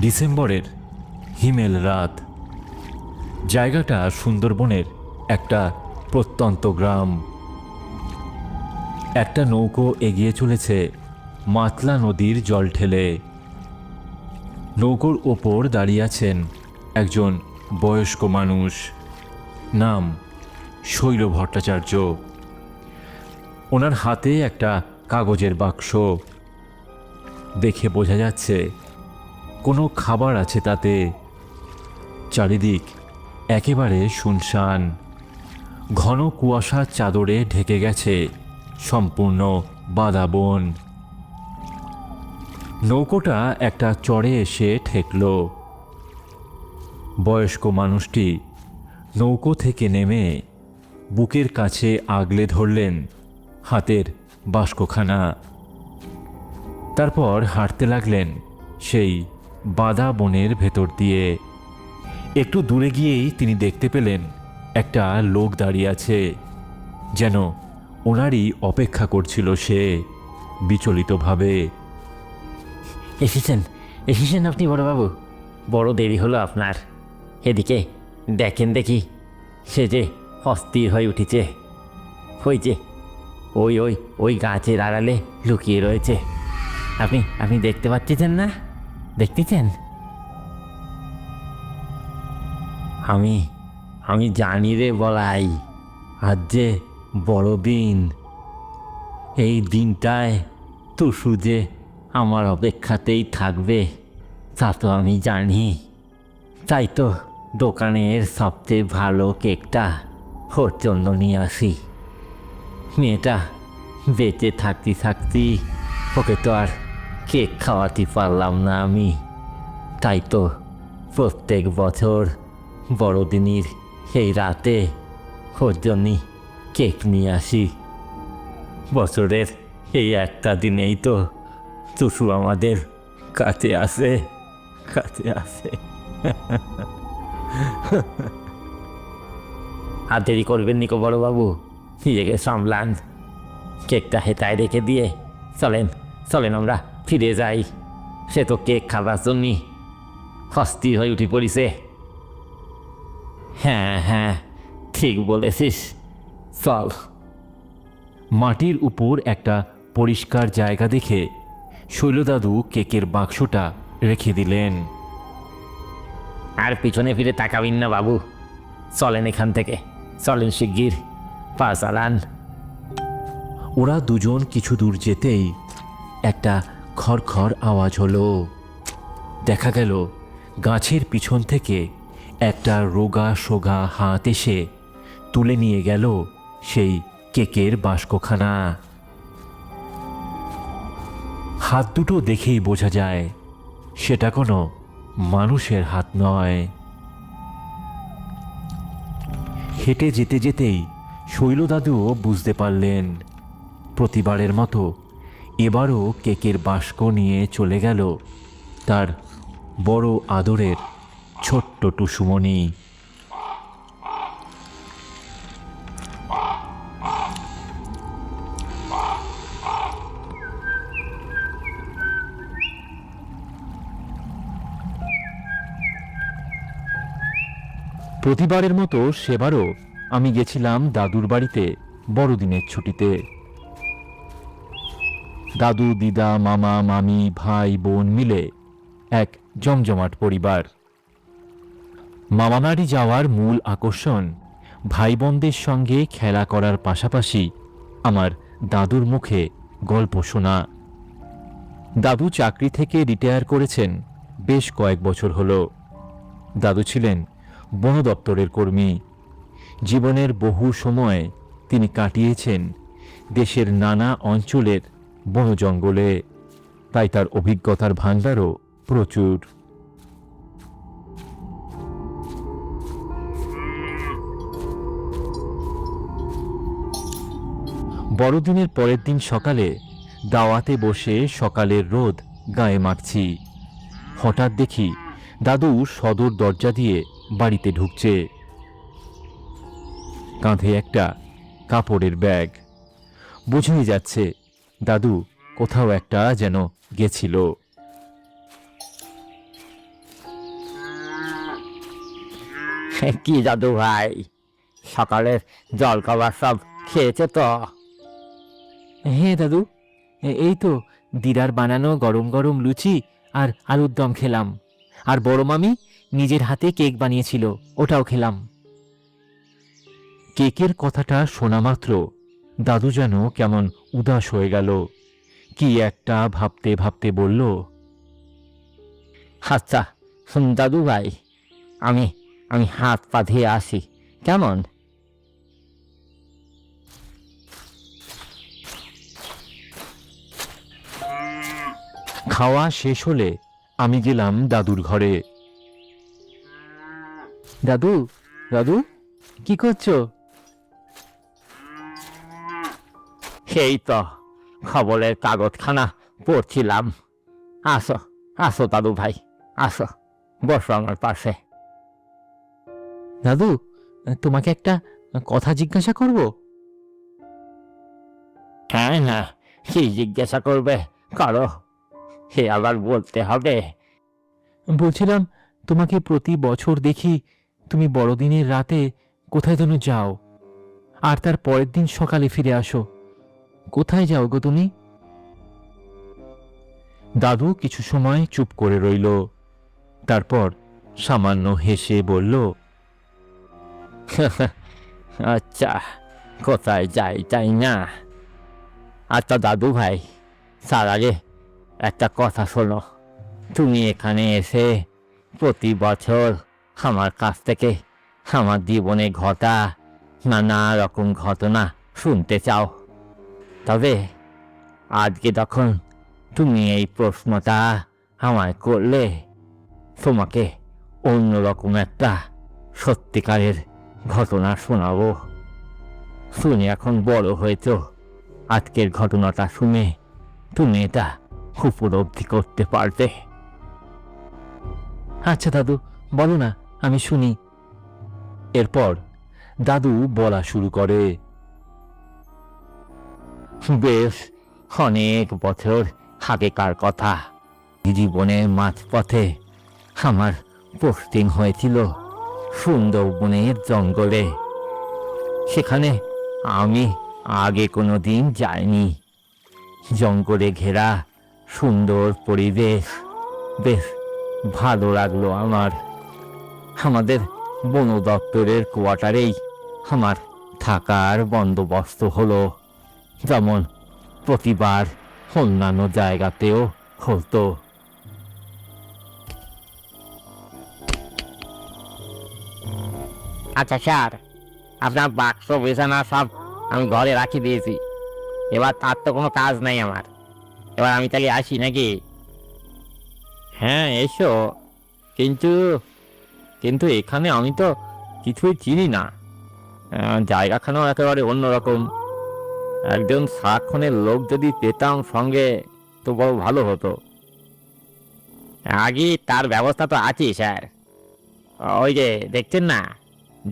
ডিসেম্বরের হিমেল রাত। জায়গাটা সুন্দরবনের একটা প্রত্যন্ত গ্রাম। একটা নৌকো এগিয়ে চলেছে, মাতলা নদীর জল ঠেলে। নৌকোর ওপর দাঁড়িয়ে আছেন একজন বয়স্ক মানুষ, নাম শৈল ভট্টাচার্য। ওনার হাতে একটা কাগজের বাক্স। দেখে বোঝা যাচ্ছে, কোনো খাবার আছে তাতে। চারিদিক একেবারে শুনশান। ঘন কুয়াশার চাদরে ঢেকে গেছে। সম্পূর্ণ বাদাবন নৌকোটা একটা চড়ে এসে ঠেকল। বয়স্ক মানুষটি নৌকো থেকে নেমে বুকের কাছে আগলে ধরলেন হাতের বাস্কখানা। তারপর হাঁটতে লাগলেন সেই বাদা বনের ভেতর দিয়ে। একটু দূরে গিয়েই তিনি দেখতে পেলেন একটা লোক দাঁড়িয়ে আছে, যেন ওনারই অপেক্ষা করছিল সে বিচলিতভাবে। এসেছেন এসেছেন আপনি বড়বাবু। বড় দেরি হলো আপনার। এদিকে দেখেন দেখি, সে যে অস্থির হয়ে উঠেছে। ওই যে, ওই ওই ওই গাছের আড়ালে লুকিয়ে রয়েছে। আপনি আপনি দেখতে পাচ্ছেন না? দেখতেছেন? আমি আমি জানি রে বলাই, আজ যে বড়দিন এই দিনটায় টুসু যে আমার অপেক্ষাতেই থাকবে, তা তো আমি জানি। তাই তো দোকানের সবচেয়ে ভালো কেকটা ওর জন্য নিয়ে আসি। মেয়েটা বেঁচে থাকতে থাকতে ওকে তো আর কেক খাওয়াতে পারলাম না আমি। তাই তো প্রত্যেক বছর বড়দিনের এই রাতে ওর জন্যই কেক নিয়ে আসি। বছরের এই একটা দিনেই তো টুসু আমাদের কাছে আসে কাছে আসে। আর দেরি করবেন নিকো বড়বাবু, নিজেকে সামলান। কেকটা হেতায় রেখে দিয়ে চলেন চলেন আমরা ফিরে যাই। সে তো কেক খাবার জন্যই অস্থির হয়ে উঠে পড়িছে। হ্যাঁ হ্যাঁ ঠিক বলেছিস। চল মাটির উপর একটা পরিষ্কার জায়গা দেখে শৈলদাদু কেকের বাক্সটা রেখে দিলেন। আর পিছনে ফিরে তাকাবিন না বাবু। চলেন এখান থেকে। চলেন শিগগির। পা চালান ওরা দুজন কিছু দূর যেতেই একটা খড়খড় আওয়াজ হলো। দেখা গেল গাছের পিছন থেকে একটা রোগা সোগা হাত এসে তুলে নিয়ে গেল সেই কেকের বাস্কখানা। হাত দুটো দেখেই বোঝা যায়, সেটা কোনো মানুষের হাত নয়। হেঁটে যেতে যেতেই শৈলদাদুও বুঝতে পারলেন, প্রতিবারের মতো এবারও কেকের বাস্ক নিয়ে চলে গেল তার বড় আদরের ছোট্ট টুসুমণি। প্রতিবারের মতো সেবারও আমি গেছিলাম দাদুর বাড়িতে বড়দিনের ছুটিতে। দাদু, দিদা, মামা, মামি, ভাই, বোন মিলে এক জমজমাট পরিবার। মামাবাড়ি যাওয়ার মূল আকর্ষণ ভাই বোনদের সঙ্গে খেলা করার পাশাপাশি আমার দাদুর মুখে গল্প শোনা। দাদু চাকরি থেকে রিটায়ার করেছেন বেশ কয়েক বছর হলো। দাদু ছিলেন বন দপ্তরের কর্মী। জীবনের বহু সময় তিনি কাটিয়েছেন দেশের নানা অঞ্চলের বন জঙ্গলে তাই তার অভিজ্ঞতার ভাণ্ডারও প্রচুর। বড়দিনের পরের দিন সকালে দাওয়াতে বসে সকালের রোদ গায়ে মাখছি। হঠাৎ দেখি দাদু সদর দরজা দিয়ে বাড়িতে ঢুকছে। কাঁধে একটা কাপড়ের ব্যাগ। বুঝেই যাচ্ছে দাদু কোথাও একটা যেন গেছিল। কি দাদু ভাই? সকালের জল খাবার সব খেয়েছে তো? হ্যাঁ দাদু এই তো দিদার বানানো গরম গরম লুচি আর আলুর দম খেলাম। আর বড় মামি নিজের হাতে কেক বানিয়েছিল, ওটাও খেলাম। কেকের কথাটা শোনা মাত্র দাদু যেন কেমন উদাস হয়ে গেল। কি একটা ভাবতে ভাবতে বলল আচ্ছা শুন দাদু ভাই, আমি আমি হাত পা ধুয়ে আসি, কেমন? খাওয়া শেষ হলে আমি গেলাম দাদুর ঘরে। দাদু দাদু কি করছ? সেই তো খবরের কাগজখানা পড়ছিলাম। আসো আসো দাদু ভাই আসো বসো আমার পাশে। দাদু তোমাকে একটা কথা জিজ্ঞাসা করব? হ্যাঁ না কি জিজ্ঞাসা করবে? করো সে আবার বলতে হবে। বলছিলাম তোমাকে প্রতি বছর দেখি তুমি বড়দিনের রাতে কোথায় যেন যাও? আর তার পরের দিন সকালে ফিরে আসো। কোথায় যাও গো তুমি? দাদু কিছু সময় চুপ করে রইল। তারপর সামান্য হেসে বলল আচ্ছা কোথায় যাই তাই না? আচ্ছা দাদু ভাই, তার আগে একটা কথা শোনো। তুমি এখানে এসে প্রতি বছর আমার কাছ থেকে। আমার জীবনে ঘটা নানা রকম ঘটনা শুনতে চাও। তবে আজকে তখন তুমি এই প্রশ্নটা আমায় করলে, তোমাকে অন্যরকম একটা সত্যিকারের ঘটনা শোনাবো। শুনে এখন বড় হয়েছ। আজকের ঘটনাটা শুনে তুমি এটা উপলব্ধি করতে পারবে। আচ্ছা দাদু, বলো না। আমি শুনি। এরপর দাদু বলা শুরু করে। বেশ, অনেক বছর আগেকার কথা। জীবনের মাঝপথে আমার পোস্টিং হয়েছিল সুন্দরবনের জঙ্গলে। সেখানে আমি আগে কোনো দিন যাইনি। জঙ্গলে ঘেরা সুন্দর পরিবেশ। বেশ ভালো লাগল আমার। আমাদের বন দপ্তরের কোয়ার্টারেই আমার থাকার বন্দোবস্ত হলো। যেমন প্রতিবার অন্যান্য জায়গাতেও হতো। আচ্ছা স্যার আপনার বাক্স বিছানা সব আমি ঘরে রাখি দিয়েছি। এবার তার তো কোনো কাজ নাই আমার। এবার আমি তাহলে আসি নাকি? হ্যাঁ এসো। কিন্তু কিন্তু এখানে আমি তো কিছুই চিনি না। জায়গাখানাও একেবারে অন্যরকম। একজন সারাক্ষণের লোক যদি পেতাম সঙ্গে, তো বড় ভালো হতো। আগে তার ব্যবস্থা তো আছেই স্যার। ওই যে, দেখছেন না?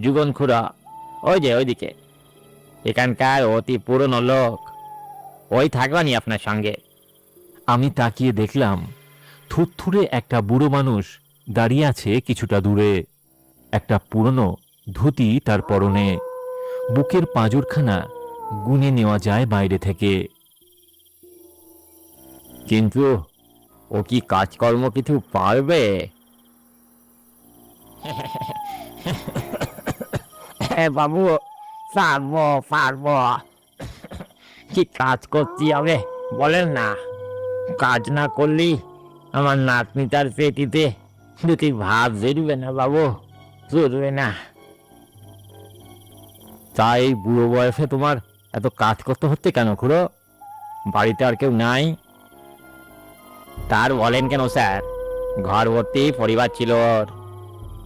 যুগন খুড়া। ওই যে, ওইদিকে। এখানকার অতি পুরনো লোক। ওই থাকবানি আপনার সঙ্গে। আমি তাকিয়ে দেখলাম থুরথুরে একটা বুড়ো মানুষ দাঁড়িয়ে আছে কিছুটা দূরে। একটা পুরনো ধুতি তার পরনে। বুকের পাঁজরখানা গুনে নেওয়া যায় বাইরে থেকে। কিন্তু ও কি কাজকর্ম কিছু পারবে? হ্যাঁ বাবু পারব পারব। কি কাজ করছি হবে বলেন না। কাজ না করলেই আমার নাতনিটার পেটিতে দুটি ভাব জুড়বে না বাবু জুড়বে না তাই বুড়ো বয়সে তোমার এত কাজ করতে হচ্ছে কেন খুড়ো বাড়িতে আর কেউ নাই তার বলেন কেন স্যার ঘর ভর্তি পরিবার ছিল ওর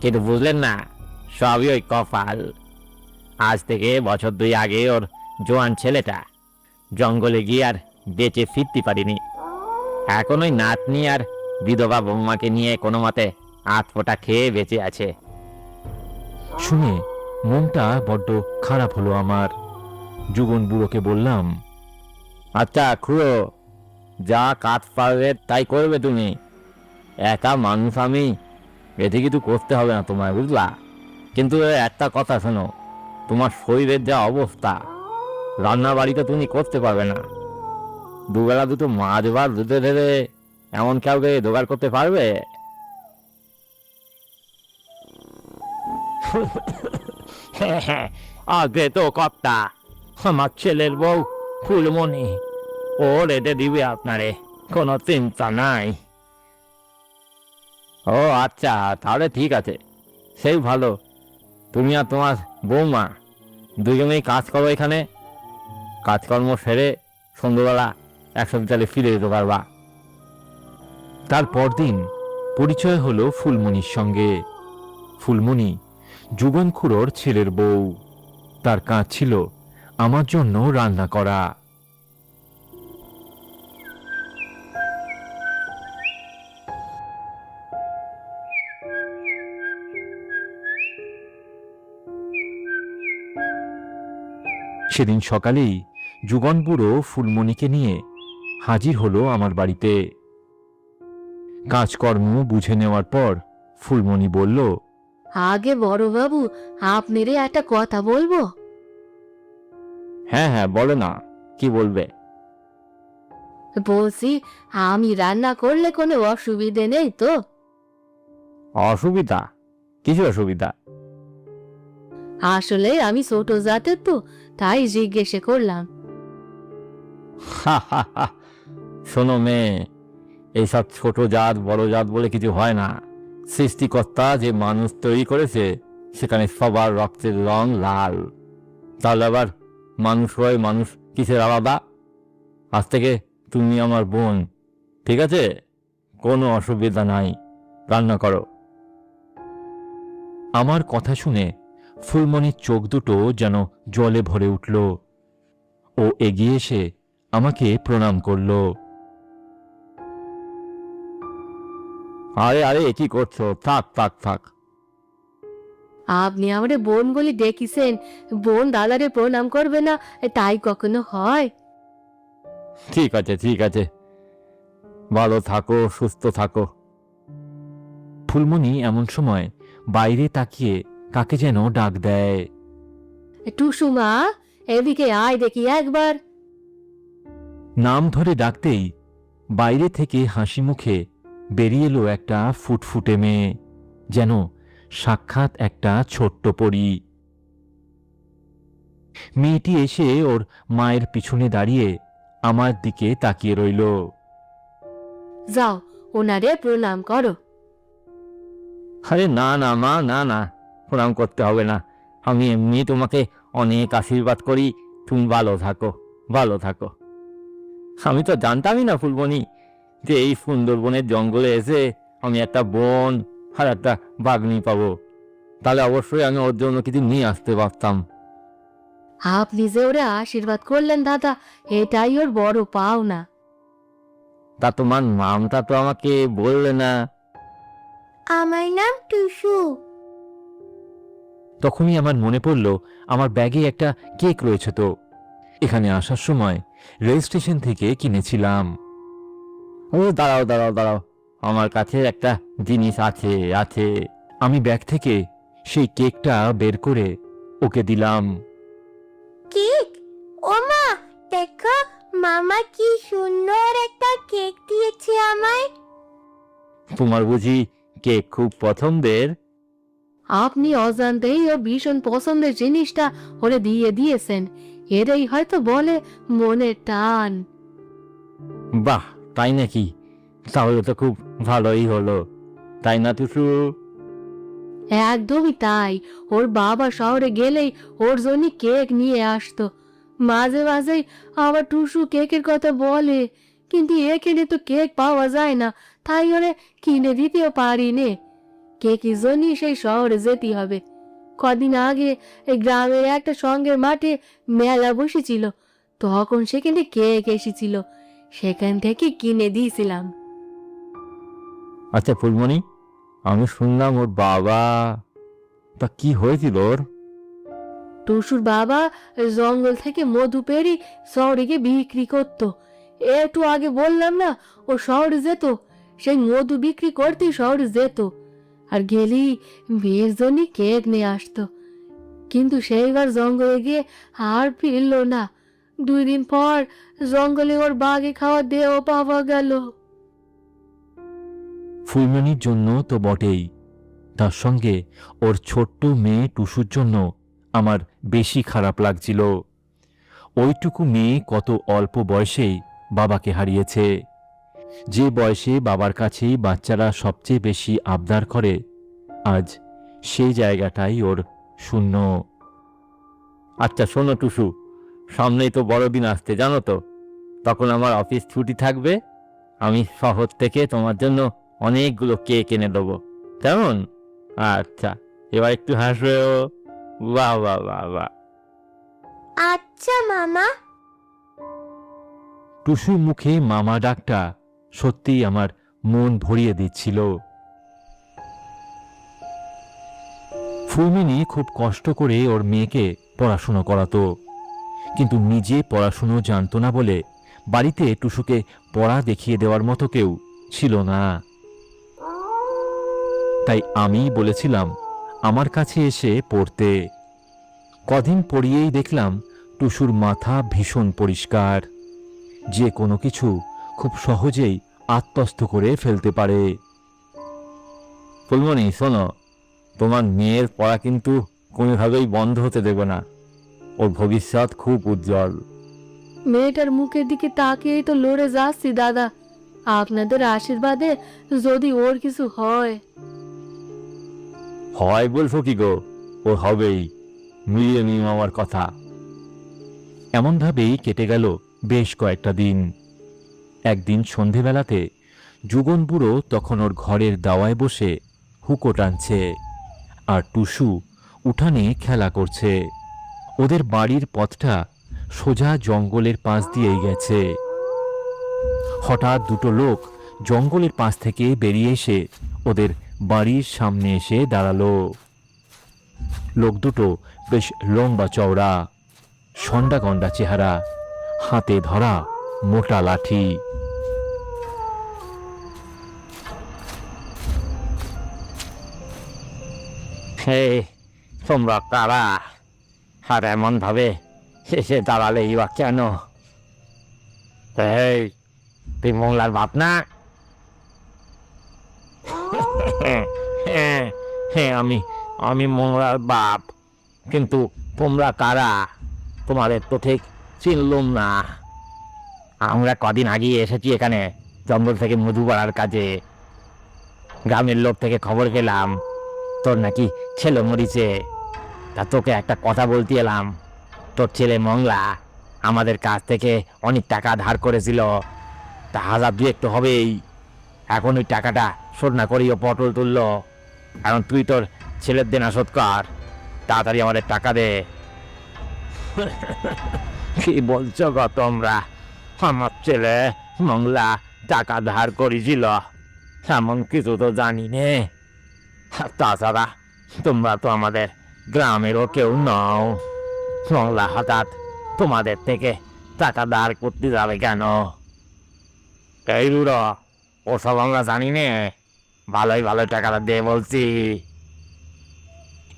কিন্তু বুঝলেন না সবই ওই কপাল আজ থেকে বছর দুই আগে ওর জোয়ান ছেলেটা জঙ্গলে গিয়ে আর বেঁচে ফিরতে পারিনি এখন ওই নাতনি আর বিধবা বৌমাকে নিয়ে কোনো মতে আধ ফোঁটা খেয়ে বেঁচে আছে। শুনে মনটা বড্ড খারাপ হলো আমার। যুবন বুড়োকে বললাম আচ্ছা খুড়ো, যা কাজ পারবে তাই করবে তুমি। একা মানুষ আমি, এতে কিছু করতে হবে না তোমায়, বুঝলা? কিন্তু একটা কথা শোনো, তোমার শরীরের যা অবস্থা রান্না বাড়িতে তুমি করতে পারবে না। দুবেলা দুটো মাছ ভাত দুটো ধরে এমন কাউকে জোগাড় করতে পারবে? আগে তো কর্তা, আমার ছেলের বউ ফুলমণি। ও রেটে দিবে আপনারে, কোনো চিন্তা নাই। ও আচ্ছা তাহলে ঠিক আছে। সেই ভালো। তুমি আর তোমার বৌমা দুজনেই কাজ করো এখানে। কাজকর্ম সেরে সন্ধ্যেবেলা একসাথে তাহলে ফিরে যেতে পারবা। তার পরদিন পরিচয় হলো ফুলমণির সঙ্গে। ফুলমণি যুগন খুড়োর ছেলের বউ। তার কাজ ছিল আমার জন্য রান্না করা। সেদিন সকালেই যুগন বুড়ো ফুলমণিকে নিয়ে হাজির হলো আমার বাড়িতে। কাজকর্ম বুঝে নেওয়ার পর ফুলমণি বলল আগে বড়বাবু আপনারে একটা কথা বলব? হ্যাঁ হ্যাঁ বলো না কি বলবে? বলছি আমি রান্না করলে কোনো অসুবিধে নেই তো? অসুবিধা? কিছু অসুবিধা? আসলে আমি ছোট জাতের তো তাই জিজ্ঞেসে করলাম। শোনো মেয়ে এইসব ছোট জাত বড় জাত বলে কিছু হয় না। সৃষ্টিকর্তা যে মানুষ তৈরি করেছে, সেখানে সবার রক্তের রং লাল। তাহলে আবার মানুষ হয় মানুষ কিসের আলাদা? আজ থেকে তুমি আমার বোন, ঠিক আছে? কোনো অসুবিধা নাই, রান্না করো। আমার কথা শুনে ফুলমণির চোখ দুটো যেন জলে ভরে উঠল। ও এগিয়ে এসে আমাকে প্রণাম করল। আরে আরে কি করছ? থাক থাক থাক। আপনি আমারে বোন বলে ডেকেছেন। বোন দাদারে প্রণাম করবে না তাই কখনো হয়? ঠিক আছে ঠিক আছে। ভালো থাকো সুস্থ থাকো। ফুলমণি এমন সময় বাইরে তাকিয়ে কাকে যেন ডাক দেয়। টুসুমা এদিকে আয় দেখি একবার। নাম ধরে ডাকতেই বাইরে থেকে হাসি মুখে বেরিয়ে এলো একটা ফুটফুটে মেয়ে যেন সাক্ষাৎ একটা ছোট্ট পরী। মেয়েটি এসে ওর মায়ের পিছনে দাঁড়িয়ে আমার দিকে তাকিয়ে রইল। যাও ওনারে প্রণাম করো। আরে না না মা না না প্রণাম করতে হবে না। আমি এমনি তোমাকে অনেক আশীর্বাদ করি। তুমি ভালো থাকো ভালো থাকো। আমি তো জানতামই না ফুলবনি। যে এই সুন্দরবনের জঙ্গলে এসে আমি একটা বন আর একটা বাগনি পাবো। তাহলে অবশ্যই আমি ওর জন্য কিছু নিয়ে আসতে পারতাম। আপনি যে ওরে আশীর্বাদ করলেন দাদা এটাই ওর বড় পাওনা। তা তোমার নামটা তো আমাকে বললে না। আমার নাম টুসু। তখনই আমার মনে পড়ল আমার ব্যাগে একটা কেক রয়েছে তো। এখানে আসার সময় রেল স্টেশন থেকে কিনেছিলাম। ও দাঁড়াও দাঁড়াও দাঁড়াও। আমার কাছে একটা জিনিস আছে আছে। আমি ব্যাগ থেকে সেই কেকটা বের করে ওকে দিলাম। কেক? ওমা দেখো মামা কি সুন্দর একটা কেক দিয়েছে আমায়। তোমার বুঝি কেক খুব পছন্দের? আপনি অজান্তেই ও ভীষণ পছন্দের জিনিসটা ওরে দিয়ে দিয়েছেন। এরাই হয়তো বলে মনের টান। বাহ তাই নাকি? তাহলে তো খুব ভালোই হলো। তাই না, টুসু? একদমই তাই। ওর বাবা শহরে গেলেই ওর জন্য কেক নিয়ে আসতো। মাঝে মাঝেই আবার টুসু কেকের কথা বলে। কিন্তু এখানে তো কেক পাওয়া যায় না। তাই ওরে কিনে দিতেও পারি নে। কেকের জন্যই সেই শহরে যেতে হবে। কদিন আগে এই গ্রামের একটা সঙ্গের মাঠে মেলা বসেছিল। তখন সেখানে কেক এসেছিল। সেখান থেকে কিনে দিয়েছিলাম। আচ্ছা ফুলমণি আমি শুনলাম ওর বাবা তা কি হয়েছিল ওর? টুসুর বাবা জঙ্গল থেকে মধু পেরি শহরে গিয়ে বিক্রি করতো। একটু আগে বললাম না ও শহরে যেত সেই মধু বিক্রি করতেই শহরে যেত। আর গেলি বিয়ের জন্য কেক নিয়ে আসতো। কিন্তু সেইবার জঙ্গলে গিয়ে আর ফিরল না। দুই দিন পর জঙ্গলে ওর বাঘে খাওয়া দেহ পাওয়া গেল। ফুলমণির জন্য তো বটেই। তার সঙ্গে ওর ছোট্ট মেয়ে টুসুর জন্য আমার বেশি খারাপ লাগছিল। ওইটুকু মেয়ে কত অল্প বয়সেই বাবাকে হারিয়েছে। যে বয়সে বাবার কাছেই বাচ্চারা সবচেয়ে বেশি আবদার করে, আজ সেই জায়গাটাই ওর শূন্য। আচ্ছা শোনো টুসু সামনেই তো বড়দিন আসতে জানো তো। তখন আমার অফিস ছুটি থাকবে আমি শহর থেকে তোমার জন্য অনেকগুলো কেক এনে দেবো কেমন? আচ্ছা এবার একটু হাসবেও বাহ বাহ বাহ বাহ। আচ্ছা মামা। টুসুর মুখে মামা ডাকটা সত্যিই আমার মন ভরিয়ে দিচ্ছিল। ফুলমিনি খুব কষ্ট করে ওর মেয়েকে পড়াশুনো করাতো। কিন্তু নিজে পড়াশুনো জানতো না বলে বাড়িতে টুসুকে পড়া দেখিয়ে দেওয়ার মতো কেউ ছিল না। তাই আমি বলেছিলাম, আমার কাছে এসে পড়তে। কদিন পড়িয়েই দেখলাম টুসুর মাথা ভীষণ পরিষ্কার। যে কোনো কিছু খুব সহজেই আত্মস্থ করে ফেলতে পারে। ফুলমণি, শোনো, তোমার মেয়ের পড়া কিন্তু কোনোভাবেই বন্ধ হতে দেব না। ওর ভবিষ্যৎ খুব উজ্জ্বল। মেয়েটার মুখের দিকে তাকিয়েই তো লড়ে যাচ্ছি দাদা। আপনাদের আশীর্বাদে যদি ওর কিছু হয়। হয় বলছো কি গো? ও হবেই। মিলিয়ে নিও আমার কথা। এমনভাবেই কেটে গেল বেশ কয়েকটা দিন। একদিন সন্ধেবেলাতে যুগন বুড়ো তখন ওর ঘরের দাওয়ায় বসে হুকো টানছে আর টুসু উঠানে খেলা করছে। ওদের বাড়ির পথটা সোজা জঙ্গলের পাশ দিয়েই গেছে। হঠাৎ দুটো লোক জঙ্গলের পাশ থেকে বেরিয়ে এসে ওদের বাড়ির সামনে এসে দাঁড়াল। লোক দুটো বেশ লম্বা চওড়া গন্ডা চেহারা, হাতে ধরা মোটা লাঠি। তোমরা কারা? আর এমন ভাবে শেষে দাঁড়ালে বা কেন? এই তুই মোংলার বাপ না হ্যাঁ হ্যাঁ আমি আমি মোংলার বাপ। কিন্তু তোমরা কারা? তোমাদের তো ঠিক চিনলুম না। আমরা কদিন আগে এসেছি এখানে, জঙ্গল থেকে মধু বাড়ার কাজে। গ্রামের লোক থেকে খবর পেলাম, তোর নাকি ছেলে মরিছে তা তোকে একটা কথা বলতে এলাম। তোর ছেলে মংলা আমাদের কাছ থেকে অনেক টাকা ধার করেছিল। তা হাজার দুই একটু হবেই। এখন ওই টাকাটা শোধ না করিও পটল তুললো। এখন তুই তোর ছেলের দেনা শোধ কর। তাড়াতাড়ি আমাদের টাকা দে। কি বলছো গো তোমরা? আমার ছেলে মংলা টাকা ধার করেছিল। এমন কিছু তো জানি নে। তাছাড়া তোমরা তো আমাদের গ্রামেরও কেউ নাও। মংলা হঠাৎ তোমাদের থেকে টাকা ধার করতে যাবে কেন? এই রুড়ো ওসব আমরা জানি নে। ভালোই ভালো টাকাটা দে বলছি।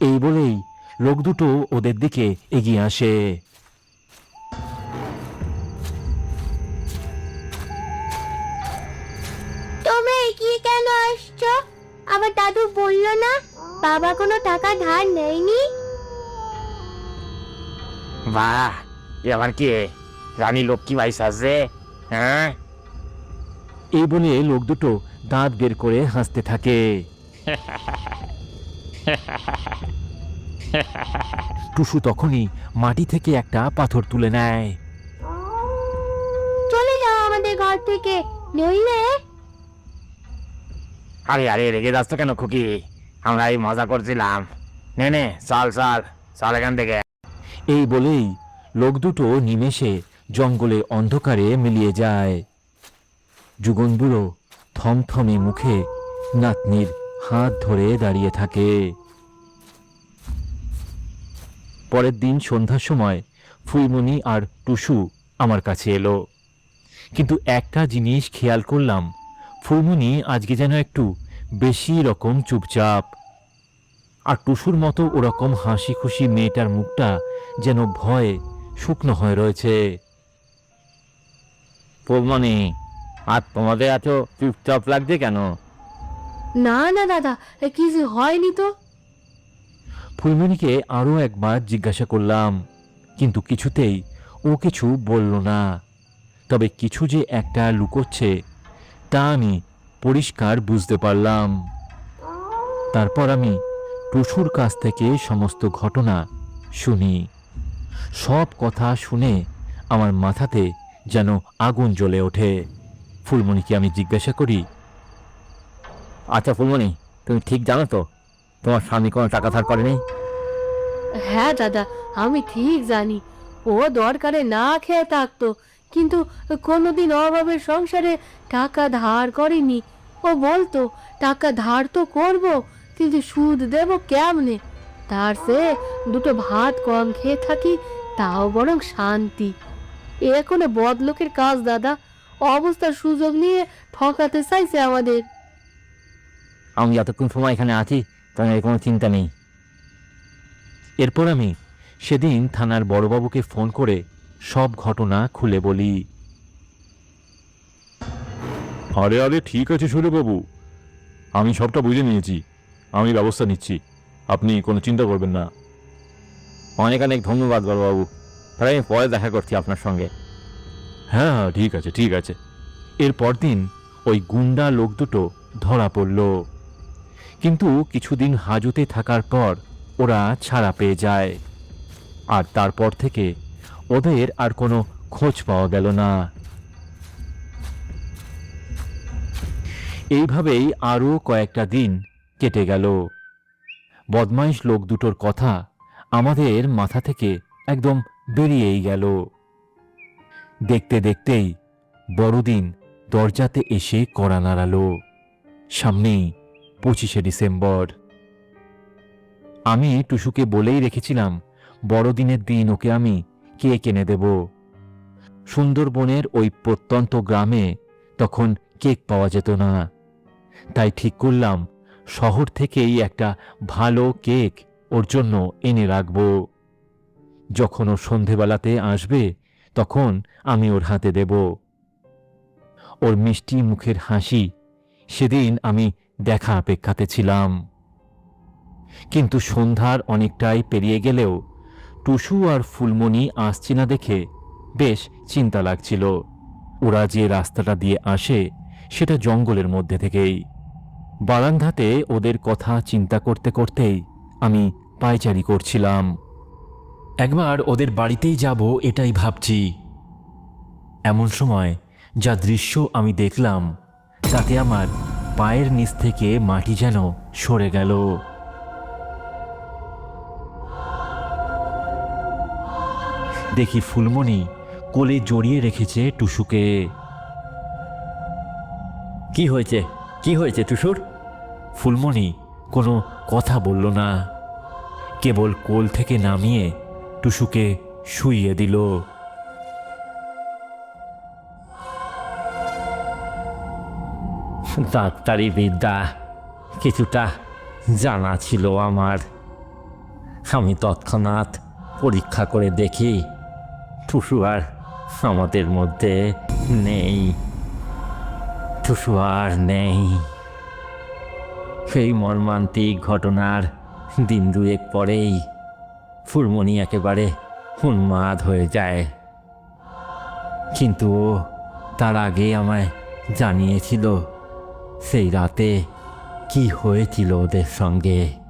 এই বলেই লোক দুটো ওদের দিকে এগিয়ে আসে। তোমরা এগিয়ে কেন আসছো? আমার দাদু বলল না? বাবা কোনো টাকা ধার নেয়নি? বাহ এ আবার কি? রানী লক্ষ্মী বাইস আছে হ্যাঁ? এই বলে লোক দুটো দাঁত বের করে হাসতে থাকে। টুসু তখনই মাটি থেকে একটা পাথর তুলে নেয়। চলে যাও আমাদের ঘর থেকে নইলে? আরে আরে রেগে যাচ্ছ কেন খুকি? আমরা এই মজা করছিলাম। নে নে, চল চল চল এখান থেকে। এই বলেই লোক দুটো নিমেষে জঙ্গলে অন্ধকারে মিলিয়ে যায়। যুগন বুড়ো থমথমে মুখে নাতনির হাত ধরে দাঁড়িয়ে থাকে। পরের দিন সন্ধ্যার সময় ফুলমণি আর টুসু আমার কাছে এলো। কিন্তু একটা জিনিস খেয়াল করলাম, ফুলমণি আজকে যেন একটু বেশি রকম চুপচাপ। আর টুসুর মতো ওরকম হাসি খুশি মেয়েটার মুখটা যেন ভয়ে শুকনো হয়ে রয়েছে। ফুলমণি আর তোমাদের এত চুপচাপ লাগছে কেন? না না দাদা এ কিছু হয়নি তো? ফুলমণিকে আরও একবার জিজ্ঞাসা করলাম কিন্তু কিছুতেই ও কিছু বলল না। তবে কিছু যে একটা লুকোচ্ছে তা আমি পরিষ্কার বুঝতে পারলাম। তারপর আমি টুসুর কাছ থেকে সমস্ত ঘটনা শুনি। সব কথা শুনে আমার মাথাতে যেন আগুন জ্বলে ওঠে। ফুলমণিকে আমি জিজ্ঞাসা করি? আচ্ছা ফুলমণি তুমি ঠিক জানো তো তোমার স্বামী কোনো টাকা ধার করেনি? হ্যাঁ দাদা আমি ঠিক জানি। ও দরকারে না খেয়ে থাকতো। কিন্তু কোনোদিন অভাবের সংসারে টাকা ধার করেনি। ও বলতো, টাকা ধার তো করব, কিন্তু সুদ দেব কেমনে? তার সে দুটো ভাত কম খেয়ে থাকি, তাও বরং শান্তি। এ কোনো বদলোকের কাজ, দাদা। অবস্থার সুযোগ নিয়ে ঠকাতে চাইছে আমাদের। আমি যতক্ষণ সময় এখানে আছি তোমার কোনো চিন্তা নেই। এরপর আমি সেদিন থানার বড়বাবুকে ফোন করে সব ঘটনা খুলে বলি। আরে আরে, ঠিক আছে বাবু। আমি সবটা বুঝে নিয়েছি। আমি ব্যবস্থা নিচ্ছি। আপনি কোনো চিন্তা করবেন না। অনেক অনেক ধন্যবাদ বড়বাবু তাহলে আমি পরে দেখা করছি আপনার সঙ্গে। হ্যাঁ হ্যাঁ ঠিক আছে ঠিক আছে। এর দিন ওই গুন্ডা লোক দুটো ধরা পড়ল। কিন্তু কিছুদিন হাজতে থাকার পর ওরা ছাড়া পেয়ে যায়। আর তারপর থেকে ওদের আর কোনো খোঁজ পাওয়া গেল না। এইভাবেই আরও কয়েকটা দিন কেটে গেল। বদমাইশ লোক দুটোর কথা আমাদের মাথা থেকে একদম বেরিয়েই গেল। দেখতে দেখতেই বড়দিন দরজাতে এসে কড়া নাড়ালো। সামনেই পঁচিশে ডিসেম্বর। আমি টুসুকে বলেই রেখেছিলাম, বড়দিনের দিন ওকে আমি কেক এনে দেব? সুন্দরবনের ওই প্রত্যন্ত গ্রামে তখন কেক পাওয়া যেত না। তাই ঠিক করলাম, শহর থেকেই একটা ভালো কেক ওর জন্য এনে রাখব। যখন ও সন্ধেবেলাতে আসবে, তখন আমি ওর হাতে দেব। ওর মিষ্টি মুখের হাসি সেদিন আমি দেখা অপেক্ষাতে ছিলাম। কিন্তু সন্ধ্যার অনেকটাই পেরিয়ে গেলেও টুসু আর ফুলমণি আসছে না দেখে বেশ চিন্তা লাগছিল। ওরা যে রাস্তাটা দিয়ে আসে, সেটা জঙ্গলের মধ্যে থেকেই। বারান্দাতে ওদের কথা চিন্তা করতে করতেই আমি পায়চারি করছিলাম। একবার ওদের বাড়িতেই যাব এটাই ভাবছি। এমন সময় যা দৃশ্য আমি দেখলাম, তাতে আমার পায়ের নিচ থেকে মাটি যেন সরে গেল। দেখি ফুলমণি কোলে জড়িয়ে রেখেছে টুসুকে। কি হয়েছে? কি হয়েছে টুসুর? ফুলমণি কোনো কথা বলল না। কেবল কোল থেকে নামিয়ে টুসুকে শুইয়ে দিল। ডাক্তারি বিদ্যা কিছুটা জানা ছিল আমার। আমি তৎক্ষণাৎ পরীক্ষা করে দেখি টুসু আর আমাদের মধ্যে নেই। টুসু আর নেই। সেই মর্মান্তিক ঘটনার দিন দুয়েক পরেই ফুলমণি একেবারে উন্মাদ হয়ে যায়। কিন্তু তার আগে আমায় জানিয়েছিল, সেই রাতে কি হয়েছিল ওদের সঙ্গে।